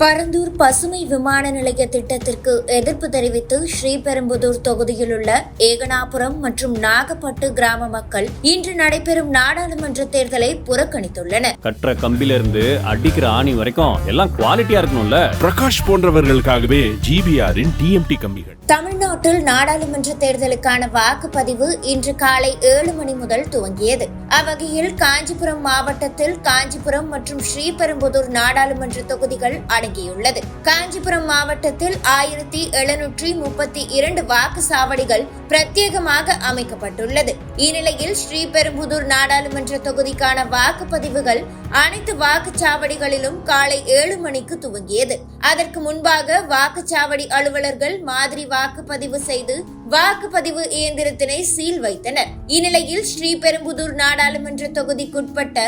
பரந்தூர் பசுமை விமான நிலைய திட்டத்திற்கு எதிர்ப்பு தெரிவித்து ஸ்ரீபெரும்புதூர் தொகுதியில் உள்ள ஏகனாபுரம் மற்றும் நாகப்பட்டு கிராம மக்கள் இன்று நடைபெறும் நாடாளுமன்ற தேர்தலை புறக்கணித்துள்ளனர். கட்டுற கம்பில இருந்து அடிக்கிற ஆணி வரைக்கும் எல்லாம் குவாலிட்டியா இருக்கணும்ல. பிரகாஷ் போன்றவர்களுக்காகவே ஜிபிஆரின் டிஎம்டி கம்பிகள். தமிழ்நாட்டில் நாடாளுமன்ற தேர்தலுக்கான வாக்குப்பதிவு இன்று காலை ஏழு மணி முதல் துவங்கியது. அவ்வகையில் காஞ்சிபுரம் மாவட்டத்தில் காஞ்சிபுரம் மற்றும் ஸ்ரீபெரும்புதூர் நாடாளுமன்ற தொகுதிகள் தொடங்கியுள்ளது காஞ்சிபுரம் மாவட்டத்தில் ஆயிரத்தி எழுநூற்றி முப்பத்தி இரண்டு வாக்கு சாவடிகள் பிரத்யேகமாக அமைக்கப்பட்டுள்ளது. இந்நிலையில் ஸ்ரீபெரும்புதூர் நாடாளுமன்ற தொகுதிக்கான வாக்குப்பதிவுகள் அனைத்து வாக்குச்சாவடிகளிலும் காலை ஏழு மணிக்கு துவங்கியது. அதற்கு முன்பாக வாக்குச்சாவடி அலுவலர்கள் மாதிரி வாக்குப்பதிவு செய்து வாக்குப்பதிவு இயந்திரத்தினை சீல் வைத்தனர். இந்நிலையில் ஸ்ரீபெரும்புதூர் நாடாளுமன்ற தொகுதிக்குட்பட்ட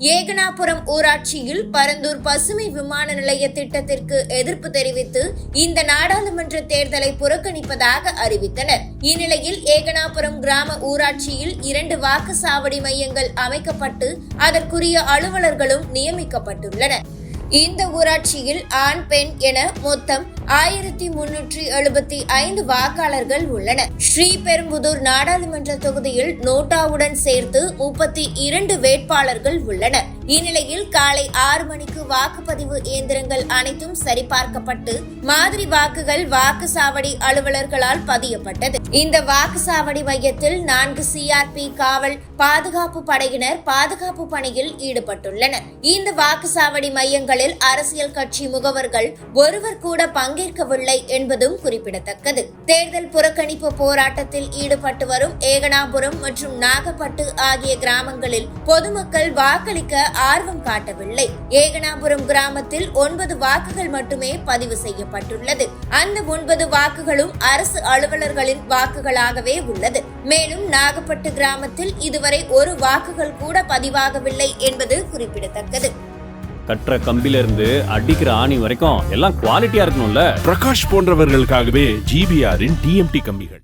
ஏகனாபுரம் ஊராட்சியில் பரந்தூர் பசுமை விமான நிலைய திட்டத்திற்கு எதிர்ப்பு தெரிவித்து இந்த நாடாளுமன்ற தேர்தலை புறக்கணிப்பதாக அறிவித்தனர். இந்நிலையில் ஏகனாபுரம் கிராம ஊராட்சியில் இரண்டு வாக்குச்சாவடி மையங்கள் அமைக்கப்பட்டு அதற்குரிய அலுவலர்களும் நியமிக்கப்பட்டுள்ளனர். இந்த ஊராட்சியில் ஆண் பெண் என மொத்தம் ஆயிரத்தி முன்னூற்றி எழுபத்தி ஐந்து வாக்காளர்கள் உள்ளனர். ஸ்ரீபெரும்புதூர் நாடாளுமன்ற தொகுதியில் நோட்டாவுடன் சேர்த்து முப்பத்தி இரண்டு வேட்பாளர்கள் உள்ளனர். இந்நிலையில் காலை ஆறு மணிக்கு வாக்குப்பதிவு இயந்திரங்கள் அனைத்தும் சரிபார்க்கப்பட்டு மாதிரி வாக்குகள் வாக்குச்சாவடி அலுவலர்களால் பதியப்பட்டது. இந்த வாக்குச்சாவடி மையத்தில் நான்கு சிஆர்பி காவல் பாதுகாப்பு படையினர் பாதுகாப்பு பணியில் ஈடுபட்டுள்ளனர். இந்த வாக்குச்சாவடி மையங்களில் அரசியல் கட்சி முகவர்கள் ஒருவர் கூட பங்கேற்கவில்லை என்பதும் குறிப்பிடத்தக்கது. தேர்தல் புறக்கணிப்பு போராட்டத்தில் ஈடுபட்டு வரும் ஏகனாபுரம் மற்றும் நாகப்பட்டு ஆகிய கிராமங்களில் பொதுமக்கள் வாக்களிக்க ஆர்வம் காட்டவில்லை. ஏகனாபுரம் கிராமத்தில் ஒன்பது வாக்குகள் மட்டுமே பதிவு செய்யப்பட்டுள்ளது. அந்த ஒன்பது வாக்குகளும் அரசு அலுவலர்களின் வாக்குகளாகவே உள்ளது. மேலும் நாகப்பட்டு கிராமத்தில் இதுவரை இதுவரை ஒரு வாக்குகள் கூட பதிவாகவில்லை என்பது குறிப்பிடத்தக்கது. கற்ற கம்பிலிருந்து அடிக்கிற ஆணி வரைக்கும் எல்லாம் குவாலிட்டியா இருக்கணும்ல. பிரகாஷ் போன்றவர்களுக்காகவே ஜிபிஆரின் டிஎம்டி கம்பிகள்.